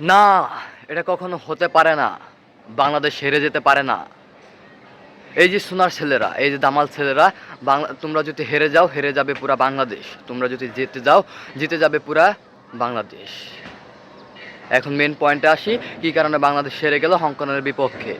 না, এটা কখনো হতে পারে না। বাংলাদেশ হেরে যেতে পারে না। এই যে সোনার ছেলেরা, এই যে দামাল ছেলেরা, বাংলা, তোমরা যদি হেরে যাও, হেরে যাবে পুরা বাংলাদেশ। তোমরা যদি জিতে যাও, জিতে যাবে পুরা বাংলাদেশ। এখন মেন পয়েন্টে আসি, কী কারণে বাংলাদেশ হেরে গেল হংকংয়ের বিপক্ষে।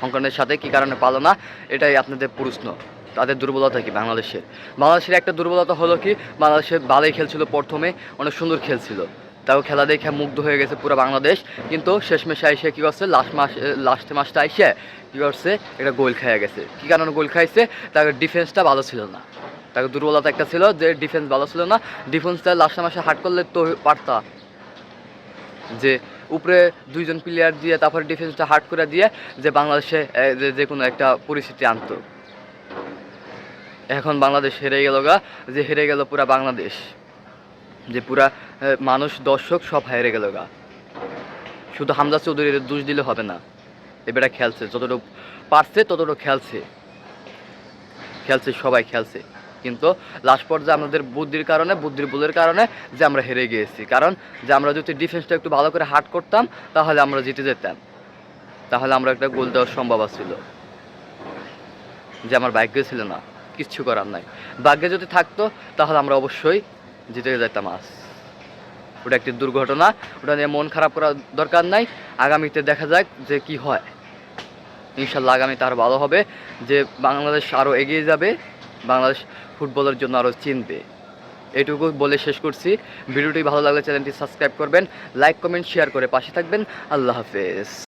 হংকংয়ের সাথে কী কারণে পালো না এটাই আপনাদের প্রশ্ন। তাদের দুর্বলতা কি বাংলাদেশের? বাংলাদেশের একটা দুর্বলতা হলো কি, বাংলাদেশে ভালোই খেলছিল প্রথমে, অনেক সুন্দর খেলছিল। তাও খেলা দেখে মুগ্ধ হয়ে গেছে পুরো বাংলাদেশ। কিন্তু শেষমেশে এসে কী করছে? লাস্ট মাস লাস্ট মাসটা এসে কী করছে? এটা গোল খেয়ে গেছে। কী কারণে গোল খাইছে? তার ডিফেন্সটা ভালো ছিল না। তাকে দুর্বলতা একটা ছিল যে ডিফেন্স ভালো ছিল না। ডিফেন্সটা লাস্ট মাসে হাট করলে তো পারতা। যে উপরে দুইজন প্লেয়ার দিয়ে, তারপরে ডিফেন্সটা হার্ড করে দিয়ে যে বাংলাদেশে যে কোনো একটা পরিস্থিতি আনতো। এখন বাংলাদেশ হেরে গেল গা। যে হেরে গেল পুরা বাংলাদেশ। যে পুরা মানুষ দর্শক সব হেরে গেল গা। শুধু হামজা চৌধুরীর দোষ দিলে হবে না এবারে খেলছে, যতটুকু পারছে ততটুকু খেলছে। খেলছে, সবাই খেলছে। কিন্তু লাস্ট পর্যায়ে আমাদের বুদ্ধির কারণে, বুদ্ধির ভুলের কারণে যে আমরা হেরে গিয়েছি। কারণ যে আমরা যদি ডিফেন্সটা একটু ভালো করে হার্ড করতাম, তাহলে আমরা জিতে যেতাম। তাহলে আমরা একটা গোল দেওয়ার সম্ভব ছিল যে আমার ভাগ্য ছিল না, কিচ্ছু করার নাই। ভাগ্যে যদি থাকতো, তাহলে আমরা অবশ্যই জিতে যেতাম আজ ওটা একটি দুর্ঘটনা, ওটা নিয়ে মন খারাপ করার দরকার নাই। আগামীতে দেখা যাক যে কি হয়। ইনশাল্লাহ আগামীতে আরও ভালো হবে যে বাংলাদেশ আরও এগিয়ে যাবে, বাংলাদেশ ফুটবলের জন্য আরও চিনবে। এটুকু বলে শেষ করছি। ভিডিওটি ভালো লাগলে চ্যানেলটি সাবস্ক্রাইব করবেন, লাইক, কমেন্ট, শেয়ার করে পাশে থাকবেন। আল্লাহ হাফেজ।